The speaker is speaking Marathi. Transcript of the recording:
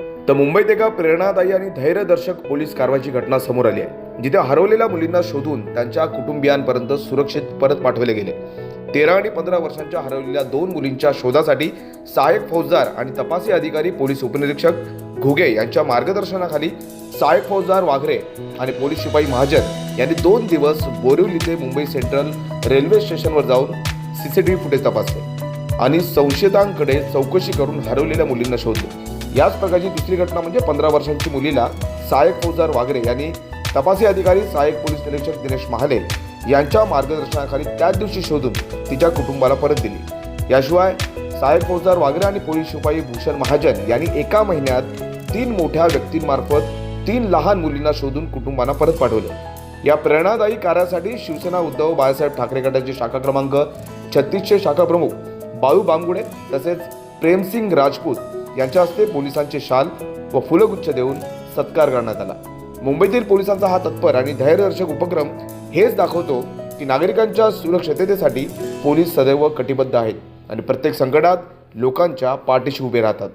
तर मुंबईत एका प्रेरणादायी आणि धैर्यदर्शक पोलीस कारवाईची घटना समोर आली आहे जिथे हरवलेल्या मुलींना शोधून त्यांच्या कुटुंबियांपर्यंत सुरक्षित परत पाठवले गेले. तेरा आणि पंधरा वर्षांच्या हरवलेल्या दोन मुलींच्या शोधासाठी सहाय्यक फौजदार आणि तपासी अधिकारी पोलीस उपनिरीक्षक घुगे यांच्या मार्गदर्शनाखाली सहाय्यक फौजदार वाघरे आणि पोलीस शिपाई महाजन यांनी दोन दिवस बोरिवली इथे मुंबई सेंट्रल रेल्वे स्टेशनवर जाऊन सीसीटीव्ही फुटेज तपासले आणि संशयितांकडे चौकशी करून हरवलेल्या मुलींना शोधले. याच प्रकारची दुसरी घटना म्हणजे पंधरा वर्षांची मुलीला सहाय्यक फौजदार वागरे यांनी तपासी अधिकारी सहाय्यक पोलीस निरीक्षक दिनेश महाले यांच्या मार्गदर्शनाखाली त्याच दिवशी शोधून तिच्या कुटुंबाला परत दिली. याशिवाय सहाय्यक फौजदार वागरे आणि पोलीस शिपाई भूषण महाजन यांनी एका महिन्यात तीन मोठ्या व्यक्तींमार्फत तीन लहान मुलींना शोधून कुटुंबांना परत पाठवले. या प्रेरणादायी कार्यासाठी शिवसेना उद्धव बाळासाहेब ठाकरे गटाचे शाखा क्रमांक छत्तीसशे शाखा प्रमुख बाळू बामगुडे तसेच प्रेमसिंग राजपूत यांच्या हस्ते पोलिसांचे शाल व फुलगुच्छ देऊन सत्कार करण्यात आला. मुंबईतील पोलिसांचा हा तत्पर आणि धैर्यदर्शक उपक्रम हेच दाखवतो की नागरिकांच्या सुरक्षिततेसाठी पोलीस सदैव कटिबद्ध आहेत आणि प्रत्येक संकटात लोकांच्या पाठीशी उभे राहतात.